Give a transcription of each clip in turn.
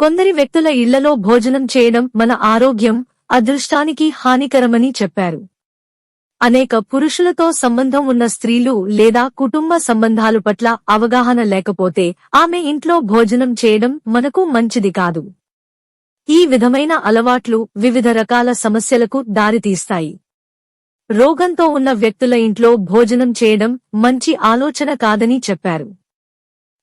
కొందరి వ్యక్తుల ఇళ్ళలో భోజనం చేయడం మన ఆరోగ్యం అదృష్టానికి హానికరమని చెప్పారు. అనేక పురుషులతో సంబంధం ఉన్న స్త్రీలు లేదా కుటుంబ సంబంధాలు పట్ల అవగాహన లేకపోతే ఆమె ఇంట్లో భోజనం చేయడం మనకు మంచిది కాదు. ఈ విధమైన అలవాట్లు వివిధ రకాల సమస్యలకు దారితీస్తాయి. రోగంతో ఉన్న వ్యక్తుల ఇంట్లో భోజనం చేయడం మంచి ఆలోచన కాదని చెప్పారు.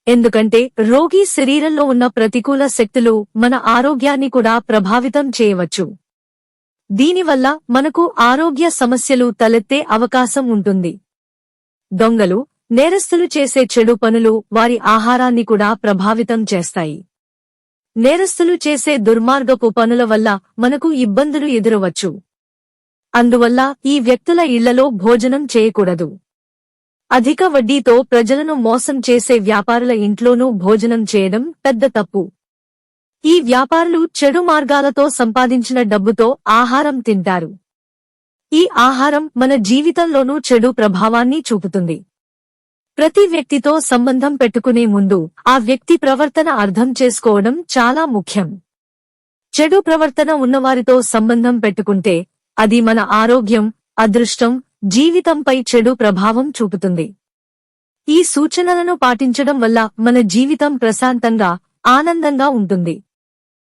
ఎందుకంటే రోగి శరీరంలో ఉన్న ప్రతికూల శక్తులు మన ఆరోగ్యాన్ని కూడా ప్రభావితం చేయవచ్చు. దీనివల్ల మనకు ఆరోగ్య సమస్యలు తలెత్తే అవకాశం ఉంటుంది. దొంగలు నేరస్తులు చేసే చెడు పనులు వారి ఆహారాన్ని కూడా ప్రభావితం చేస్తాయి. నేరస్తులు చేసే దుర్మార్గపు పనుల వల్ల మనకు ఇబ్బందులు ఎదురవచ్చు. అందువల్ల ఈ వ్యక్తుల ఇళ్ళలో భోజనం చేయకూడదు. అధిక వడ్డీతో ప్రజలను మోసం చేసే వ్యాపారుల ఇంట్లోనూ భోజనం చేయడం పెద్ద తప్పు. ఈ వ్యాపారులు చెడు మార్గాలతో సంపాదించిన డబ్బుతో ఆహారం తింటారు. ఈ ఆహారం మన జీవితంలోనూ చెడు ప్రభావాన్ని చూపుతుంది. ప్రతి వ్యక్తితో సంబంధం పెట్టుకునే ముందు ఆ వ్యక్తి ప్రవర్తన అర్థం చేసుకోవడం చాలా ముఖ్యం. చెడు ప్రవర్తన ఉన్నవారితో సంబంధం పెట్టుకుంటే అది మన ఆరోగ్యం అదృష్టం జీవితంపై చెడు ప్రభావం చూపుతుంది. ఈ సూచనలను పాటించడం వల్ల మన జీవితం ప్రశాంతంగా ఆనందంగా ఉంటుంది.